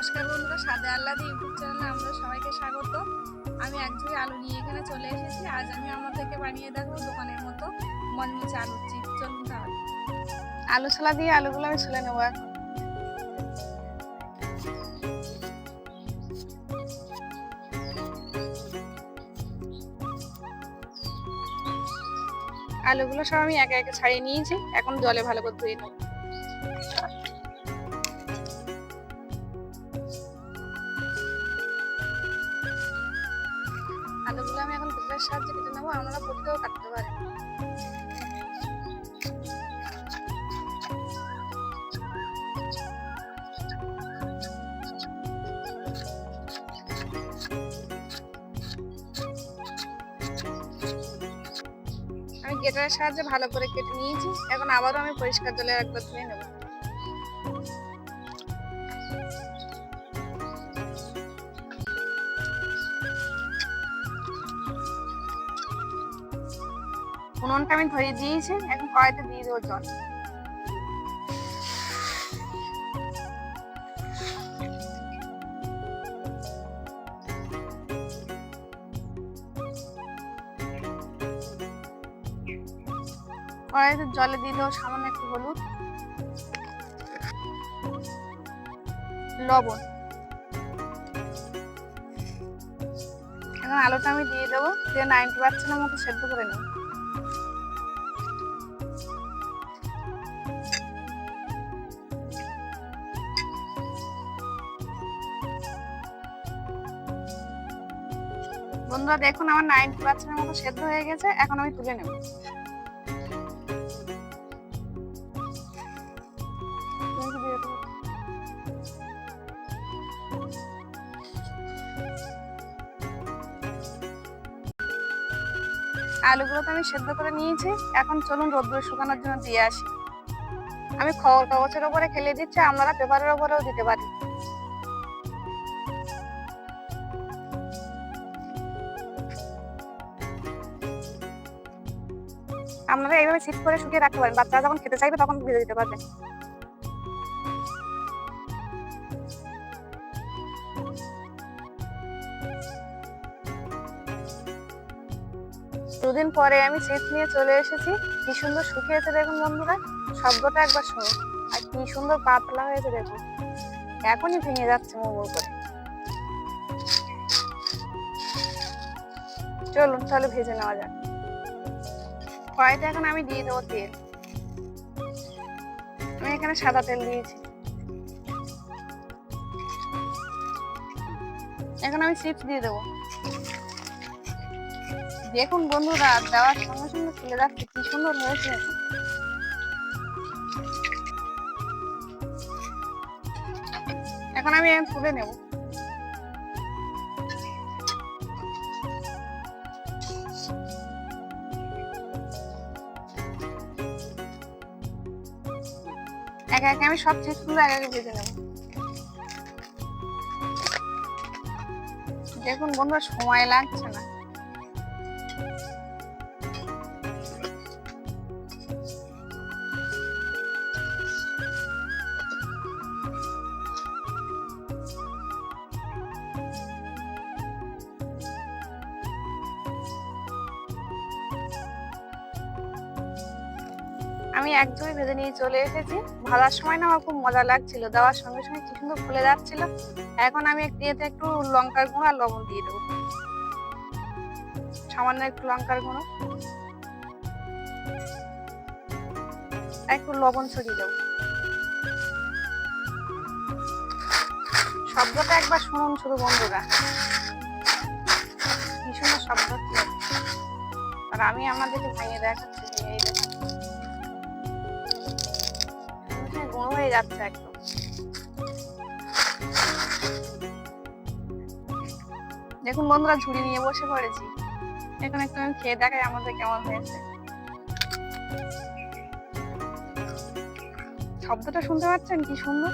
নমস্কার বন্ধুরা, সাদে আল্লাদি ইউটিউব চ্যানেলে আমরা সবাইকে স্বাগত। আমি এক ঝুড়ি আলু নিয়ে এখানে চলে এসেছি। আজ আমি আমার থেকে বানিয়ে দেখব দোকানের মতো মনমুচে আলুর চিপ। চলুন তাহলে। আলু ছোলা দিয়ে আলুগুলো আমি ছুলে নেব এখন। আলুগুলো সব আমি একে একে ছাড়িয়ে নিয়েছি। এখন জলে ভালো করে ধুয়ে নেব। কুকারের সাহায্যে আমরা কাটতে পারি। আমি গেটারের সাহায্যে ভালো করে কেটে নিয়েছি। এখন আবারও আমি পরিষ্কার জলে একবার ধুয়ে নেব। উনুনটা আমি ধরিয়ে দিয়েছি, এখন কড়াইতে দিয়ে দেবো জল। কড়াইতে জলে দিয়ে দেবো সামান্য একটু হলুদ। লবণ। এখন আলুটা আমি দিয়ে দেবো, দিয়ে নাইনটি পার্সেন্টের মতো সেদ্ধ করে নেব। বন্ধুরা, দেখুন আমার নাইনটি পার্সেন্টের মতো সেদ্ধ হয়ে গেছে, এখন আমি তুলে নেব। আলুগুলো তো আমি সেদ্ধ করে নিয়েছি, এখন চলুন রোদ্দুরে শুকানোর জন্য দিয়ে আসি। আমি খবর কাগজের ওপরে খেলে দিচ্ছি, আপনারা পেপারের ওপরেও দিতে পারি আপনারা এইভাবে সিট করে শুকিয়ে রাখতে পারেন। বাচ্চারা যখন খেতে চাইবে তখন ভেজে দিতে পারবেন দুদিন পরে আমি সিট নিয়ে চলে এসেছি। কি সুন্দর শুকিয়েছে দেখুন বন্ধুরা। শব্দটা একবার শুনুন আর কি সুন্দর পাতলা হয়েছে দেখুন। এখনই ভেঙে যাচ্ছে মোমোর করে চলুন তাহলে ভেজে নেওয়া যাক। কড়াইতে এখন আমি দিয়ে দেবো তেল। আমি এখানে সাদা তেল দিয়েছি। এখন আমি চিপস দিয়ে দেবো। দেখুন বন্ধুরা, দেওয়ার সঙ্গে সঙ্গে তুলে যাচ্ছে, কি সুন্দর হয়েছে। এখন আমি তুলে নেব। একে আমি সব চিপসগুলো একে একে ভেজে দেখুন বন্ধুরা সময় লাগছে না। আমি এক ঝুড়ি ভেজে নিয়ে চলে এসেছি। ভাজার সময় না আমার খুব মজা লাগছিল। দেওয়ার সঙ্গে সঙ্গে কি সুন্দর ফুলে যাচ্ছিল। এখন আমি একটু এতে একটু লঙ্কার গুঁড়ো আর লবণ দিয়ে দেবো। সামান্য একটু লঙ্কার গুঁড়ো। একটু লবণ ছড়িয়ে দেবো। শব্দটা একবার শুনুন শুধু বন্ধুরা। কি সুন্দর শব্দ। আর আমি আমাদেরকে ভেঙে দেখাচ্ছি। এই দেখুন। যাচ্ছে একদম। দেখুন বন্ধুরা, ঝুড়ি নিয়ে বসে পড়েছি। এখন একটু আমি খেয়ে দেখাই আমাদের কেমন হয়েছে। শব্দটা শুনতে পাচ্ছেন? কি সুন্দর।